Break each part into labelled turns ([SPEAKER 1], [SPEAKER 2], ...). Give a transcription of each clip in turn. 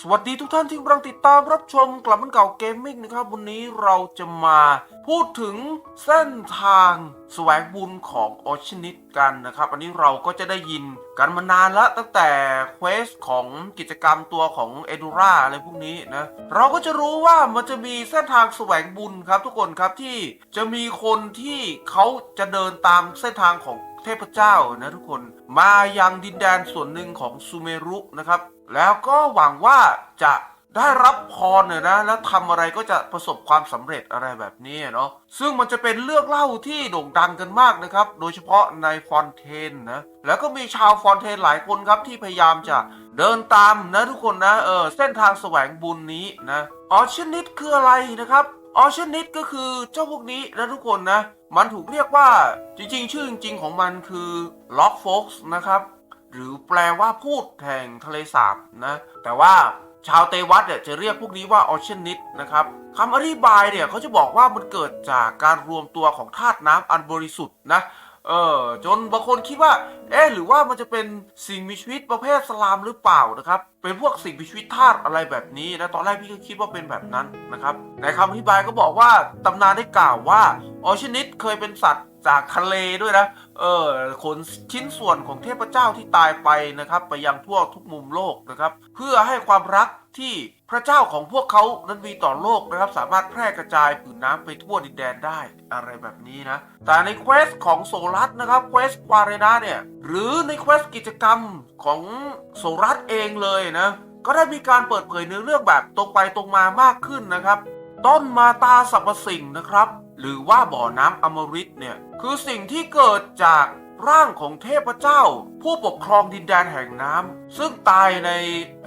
[SPEAKER 1] สวัสดีทุกท่านที่กำลังติดตามรับชมกลับมันเก่าเกมมิ่งนะครับ วันนี้เราจะมาพูดถึงเส้นทางแสวงบุญของออชนิตกันนะครับ อันนี้เราก็จะได้ยินกันมานานแล้วตั้งแต่เควสของกิจกรรมตัวของเอดูราอะไรพวกนี้นะเราก็จะรู้ว่ามันจะมีเส้นทางแสวงบุญครับทุกคนครับที่จะมีคนที่เขาจะเดินตามเส้นทางของเทพเจ้านะทุกคนมายังดินแดนส่วนหนึ่งของซูเมรุนะครับ แล้วก็หวังว่าจะได้รับพรเนี่ยนะแล้วทำอะไรก็จะประสบความสำเร็จอะไรแบบนี้เนาะซึ่งมันจะเป็นเรื่องเล่าที่โด่งดังกันมากนะครับ โดยเฉพาะในฟอนเทนนะแล้วก็มีชาวฟอนเทนหลายคนครับที่พยายามจะเดินตามนะทุกคนนะเออเส้นทางแสวงบุญนี้นะออชนิดคืออะไรนะครับออชนิดก็คือเจ้าพวกนี้นะทุกคนนะ มันถูกเรียกว่าจริงๆ ชื่อจริงๆของมันคือล็อกโฟกส์นะครับ หรือแปลว่าพูดแห่งทะเลสาบนะ แต่ว่าชาวเตวัตเนี่ยจะเรียกพวกนี้ว่าออเชนิดนะครับคำอธิบายเนี่ยเขาจะบอกว่ามันเกิดจากการรวมตัวของธาตุน้ำอันบริสุทธิ์นะเออจนบางคนคิดว่า เอ๊หรือว่ามันจะเป็นสิ่งมีชีวิตประเภทสลามหรือเปล่านะครับ เป็นพวกสิ่งมีชีวิตธาตุอะไรแบบนี้นะตอนแรกพี่ก็คิดว่าเป็นแบบนั้นนะครับในคำอธิบายก็บอกว่าตำนานได้กล่าวว่าออชนิดเคยเป็นสัตว์ จากทะเลด้วยนะ เออขนชิ้นส่วนของเทพเจ้าที่ตายไปนะครับ ไปยังทั่วทุกมุมโลกนะครับ เพื่อให้ความรักที่พระเจ้าของพวกเขานั้นมีต่อโลกนะครับ สามารถแพร่กระจายผืนน้ำไปทั่วดินแดนได้อะไรแบบนี้นะ แต่ในเควสของโซลัสนะครับเควสควาเรนาเนี่ย หรือในเควสกิจกรรมของโซลัสเองเลยนะ ก็ได้มีการเปิดเผยเนื้อเรื่องแบบตรงไปตรงมามากขึ้นนะครับ ต้นมาตาสรรพสิ่งนะครับ หรือว่าบ่อน้ำอมฤตเนี่ยคือสิ่งที่เกิดจากร่างของเทพเจ้า ผู้ปกครองดินแดนแห่งน้ำซึ่งตายใน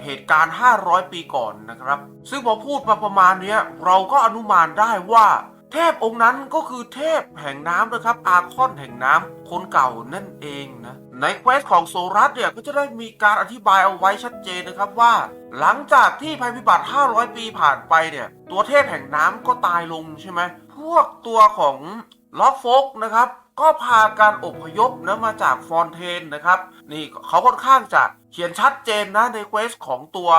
[SPEAKER 1] เหตุการณ์ 500 ปีก่อนนะครับ ซึ่งพอพูดมาประมาณนี้เราก็อนุมานได้ว่าเทพองค์นั้นก็คือเทพแห่งน้ำนะครับ อาคอนแห่งน้ำคนเก่านั่นเองนะ ในเควสของโซรัสเนี่ยก็จะได้มีการอธิบายเอาไว้ชัดเจนนะครับว่า หลังจากที่ภัยพิบัติ 500 ปีผ่านไปเนี่ย ตัวเทพแห่งน้ำก็ตายลงใช่ไหม วกตัวของล็อกโฟกนะครับ ก็พาการอพยพนะมาจากฟอนเทนนะครับ นี่เขาค่อนข้างจะเขียนชัดเจนนะในเควสของตัว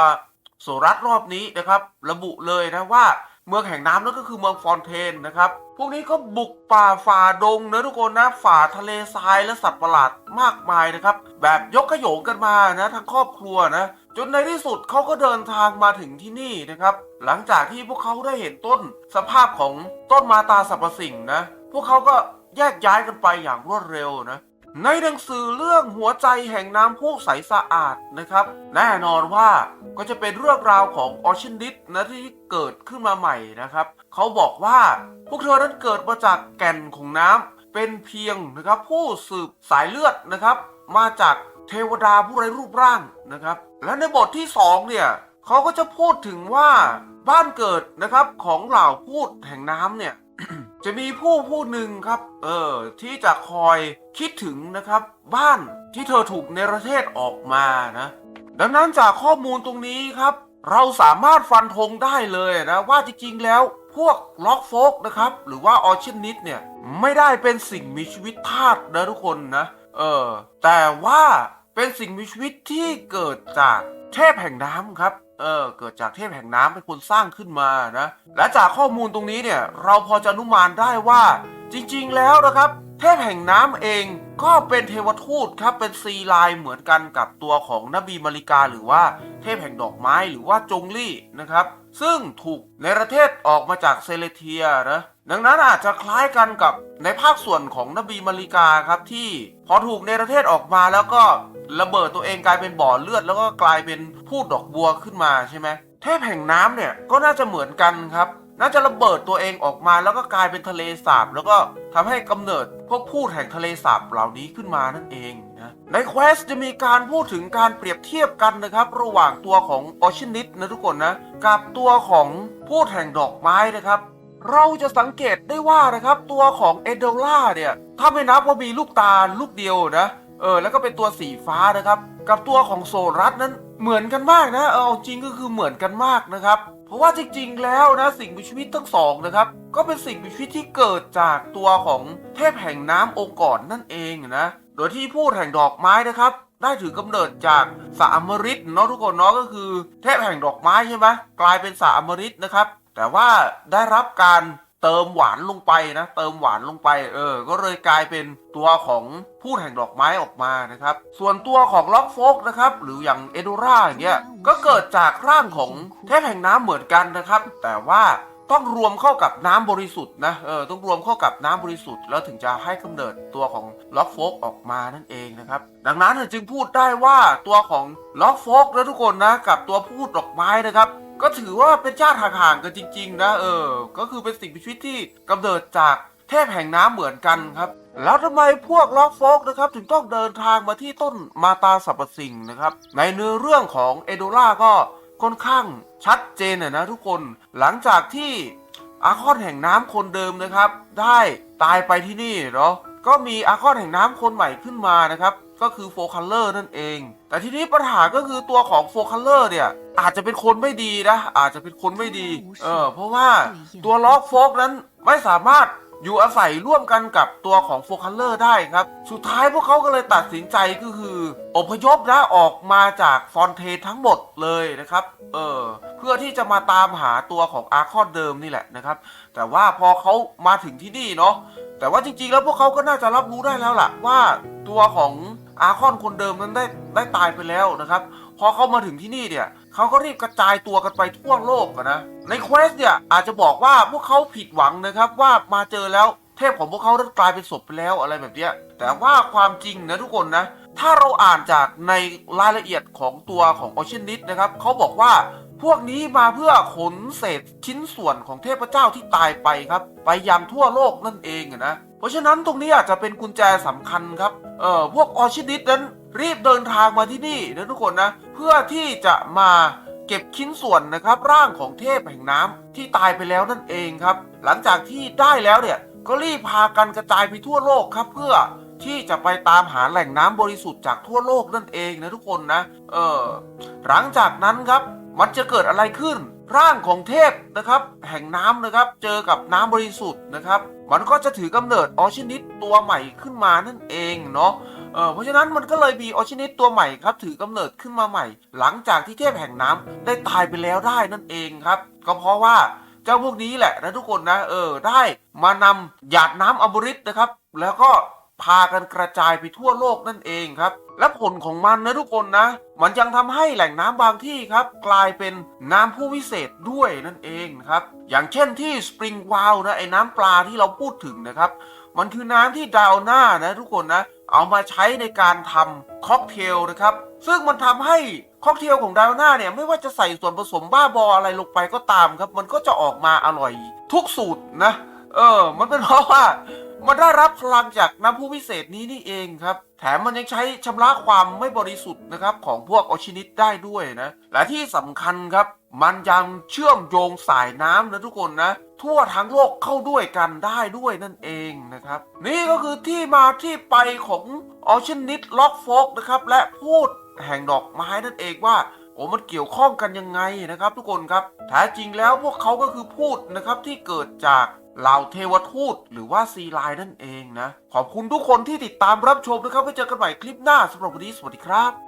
[SPEAKER 1] โซรัสรอบนี้นะครับ ระบุเลยนะว่าเมืองแห่งน้ำนั่นก็คือเมืองฟอนเทนนะครับ พวกนี้ก็บุกป่าฝ่าดงนะทุกคนนะฝ่าทะเลทรายและสัตว์ประหลาดมากมายนะครับ แบบยกขยงกันมานะทั้งครอบครัวนะ จนในที่สุดเขาก็เดินทางมาถึงที่นี่นะครับ หลังจากที่พวกเขาได้เห็นต้นสภาพของต้นมาตาสรรพสิ่งนะ พวกเขาก็แยกย้ายกันไปอย่างรวดเร็วนะ ในหนังสือเรื่องหัวใจแห่งน้ำพุใสสะอาดนะครับ แน่นอนว่าก็จะเป็นเรื่องราวของออชินดิสนะที่เกิดขึ้นมาใหม่นะครับเขาบอกว่าพวกเธอนั้นเกิดมาจากแก่นของน้ำเป็นเพียงนะครับผู้สืบสายเลือดนะครับ มาจากเทวดาผู้ไร้รูปร่างนะครับ และในบทที่สองเนี่ยเขาก็จะพูดถึงว่าบ้านเกิดนะครับของเหล่าพูดแห่งน้ำเนี่ย จะมีผู้ผู้หนึ่งครับ เออที่จะคอยคิดถึงนะครับ บ้านที่เธอถูกเนรเทศออกมานะ ดังนั้นจากข้อมูลตรงนี้ครับ เราสามารถฟันธงได้เลยนะว่าจริงๆแล้วพวกล็อกโฟกนะครับ หรือว่าออชินนิดเนี่ย ไม่ได้เป็นสิ่งมีชีวิตธาตุนะทุกคนนะ เออแต่ว่า เป็นสิ่งมีชีวิตที่เกิดจากเทพแห่งน้ำครับ เออ เกิดจากเทพแห่งน้ำเป็นคนสร้างขึ้นมานะ และจากข้อมูลตรงนี้เนี่ย เราพอจะอนุมานได้ว่า จริง ๆ แล้วนะครับ เทพแห่งน้ำเองก็เป็นเทวทูตครับ เป็นซีไลน์เหมือนกันกับตัวของนบีมาริกา หรือว่าเทพแห่งดอกไม้หรือว่าจงลี่นะครับ ซึ่งถูกในประเทศออกมาจากเซเลเทียนะ ดังนั้นอาจจะคล้ายกันกับในภาคส่วนของนบีมาริกาครับที่พอถูกในประเทศออกมาแล้วก็ระเบิดตัวเองกลายเป็นบ่อเลือด แล้วก็กลายเป็นพูดดอกบัวขึ้นมาใช่ไหมเทพแห่งน้ำเนี่ยก็น่าจะเหมือนกันครับน่าจะระเบิดตัวเองออกมาแล้วก็กลายเป็นทะเลสาบ แล้วก็ทำให้กำเนิดพวกพูดแห่งทะเลสาบเหล่านี้ขึ้นมานั่นเองนะในเควสจะมีการพูดถึงการเปรียบเทียบกันนะครับ ระหว่างตัวของออชินิตนะทุกคนนะกับตัวของพูดแห่งดอกไม้นะครับ เราจะสังเกตได้ว่านะครับตัวของเอเดล่าเนี่ย ถ้าไม่นับว่ามีลูกตาลูกเดียวนะเออแล้วก็เป็นตัวสีฟ้านะครับ กับตัวของโซรัสนั้นเหมือนกันมากนะ เอาจริงก็คือเหมือนกันมากนะครับ เพราะว่าจริงๆแล้วนะสิ่งมีชีวิตทั้งสองนะครับ ก็เป็นสิ่งมีชีวิตที่เกิดจากตัวของเทพแห่งน้ำองค์ก่อนนั่นเองนะโดยที่พูดแห่งดอกไม้นะครับ ได้ถือกำเนิดจากสระอมฤตเนาะทุกคนเนาะก็คือเทพแห่งดอกไม้ใช่ไหมกลายเป็นสระอมฤตนะครับ แต่ว่าได้รับการเติมหวานลงไปนะ เติมหวานลงไป เออ ก็เลยกลายเป็นตัวของพูดแห่งดอกไม้ออกมานะครับ ส่วนตัวของล็อกโฟกนะครับ หรืออย่างเอโดราอย่างเงี้ย ก็เกิดจากร่างของเทพแห่งน้ำเหมือนกันนะครับ แต่ว่าต้องรวมเข้ากับน้ำบริสุทธิ์นะ เออ ต้องรวมเข้ากับน้ำบริสุทธิ์ แล้วถึงจะให้กำเนิดตัวของล็อกโฟกออกมานั่นเองนะครับ ดังนั้นจึงพูดได้ว่าตัวของล็อกโฟกนะทุกคนนะ กับตัวพูดดอกไม้นะครับ ก็ถือว่าเป็นชาติห่างๆกันจริง ๆ นะเออ ก็คือเป็นสิ่งมีชีวิตที่กำเนิดจากเทพแห่งน้ำเหมือนกันครับ แล้วทำไมพวกล็อกโฟกนะครับ ถึงต้องเดินทางมาที่ต้นมาตาสรรพสิ่งนะครับ ในเนื้อเรื่องของเอโดล่าก็ค่อนข้างชัดเจนนะทุกคนหลังจากที่อาคอนแห่งน้ำคนเดิมนะครับ ได้ตายไปที่นี่เนาะก็มีอาคอนแห่งน้ำคนใหม่ขึ้นมานะครับ ก็คือโฟคัลเลอร์นั่นเอง แต่ทีนี้ปัญหาก็คือตัวของโฟคัลเลอร์เนี่ย อาจจะเป็นคนไม่ดีนะ อาจจะเป็นคนไม่ดี เออ เพราะว่าตัวล็อกโฟกนั้นไม่สามารถอยู่อาศัยร่วมกันกับตัวของโฟคัลเลอร์ได้ครับ สุดท้ายพวกเขาก็เลยตัดสินใจก็คืออพยพนะออกมาจากฟอนเทนทั้งหมดเลยนะครับ เออ เพื่อที่จะมาตามหาตัวของอาร์คอนเดิมนี่แหละนะครับ แต่ว่าพอเขามาถึงที่นี่เนาะ แต่ว่าจริงๆแล้วพวกเขาก็น่าจะรับรู้ได้แล้วล่ะว่าตัวของ อาคอนคนเดิมนั้นได้ได้ตายไปแล้วนะครับ พอเขามาถึงที่นี่เนี่ยเขาก็รีบกระจายตัวกันไปทั่วโลกนะในเควสเนี่ยอาจจะบอกว่าพวกเขาผิดหวังนะครับว่ามาเจอแล้วเทพของพวกเขาได้กลายเป็นศพไปแล้วอะไรแบบนี้แต่ว่าความจริงนะทุกคนนะ ถ้าเราอ่านจากในรายละเอียดของตัวของออชินิตนะครับเขาบอกว่าพวกนี้มาเพื่อขนเศษชิ้นส่วนของเทพเจ้าที่ตายไปครับ ไปยังทั่วโลกนั่นเองนะ ราะฉะนั้นตรงนี้อาจจะเป็นกุญแจสำคัญครับ เอ่อ พวกออชินิตนั้นรีบเดินทางมาที่นี่นะทุกคนนะ เพื่อที่จะมาเก็บชิ้นส่วนนะครับร่างของเทพแห่งน้ำที่ตายไปแล้วนั่นเองครับ หลังจากที่ได้แล้วเนี่ยก็รีบพากันกระจายไปทั่วโลกครับ เพื่อที่จะไปตามหาแหล่งน้ำบริสุทธิ์จากทั่วโลกนั่นเองนะทุกคนนะ เออหลังจากนั้นครับ มันจะเกิดอะไรขึ้น ร่างของเทพนะครับ แห่งน้ำนะครับ เจอกับน้ำบริสุทธิ์นะครับ มันก็จะถือกำเนิดออชินิตตัวใหม่ขึ้นมานั่นเองเนาะเออเพราะฉะนั้นมันก็เลยมีออชินิตตัวใหม่ครับ ถือกำเนิดขึ้นมาใหม่ หลังจากที่เทพแห่งน้ำได้ตายไปแล้วได้นั่นเองครับ ก็เพราะว่าเจ้าพวกนี้แหละนะทุกคนนะเออได้มานำหยาดน้ำอมฤตนะครับ แล้วก็ พากันกระจายไปทั่วโลกนั่นเองครับ และผลของมันนะทุกคนนะ มันยังทำให้แหล่งน้ำบางที่ครับ กลายเป็นน้ำผู้วิเศษด้วยนั่นเองครับ อย่างเช่นที่สปริงวาลนะไอ้น้ำปลาที่เราพูดถึงนะครับ มันคือน้ำที่ดาวหน้านะทุกคนนะ เอามาใช้ในการทำค็อกเทลนะครับ ซึ่งมันทำให้ค็อกเทลของดาวน้าเนี่ยไม่ว่าจะใส่ส่วนผสมบ้าบออะไรลงไปก็ตามครับ มันก็จะออกมาอร่อยทุกสูตรนะ เออ มันเป็นเพราะว่า มันได้รับพลังจากน้ำผู้พิเศษนี้นี่เองครับ แถมมันยังใช้ชำระความไม่บริสุทธิ์นะครับของพวกออชินิตได้ด้วยนะ และที่สำคัญครับ มันยังเชื่อมโยงสายน้ำนะทุกคนนะ ทั่วทั้งโลกเข้าด้วยกันได้ด้วยนั่นเองนะครับ นี่ก็คือที่มาที่ไปของออชินิตล็อกโฟกนะครับ และพูดแห่งดอกไม้นั่นเองว่าโอ้มันเกี่ยวข้องกันยังไงนะครับ ทุกคนครับแท้จริงแล้วพวกเขาก็คือพูดนะครับที่เกิดจาก เหล่าเทวทูตหรือว่าซีไลน์นั่นเองนะ ขอบคุณทุกคนที่ติดตามรับชมนะครับไว้เจอกันใหม่คลิปหน้าสำหรับวันนี้สวัสดีครับ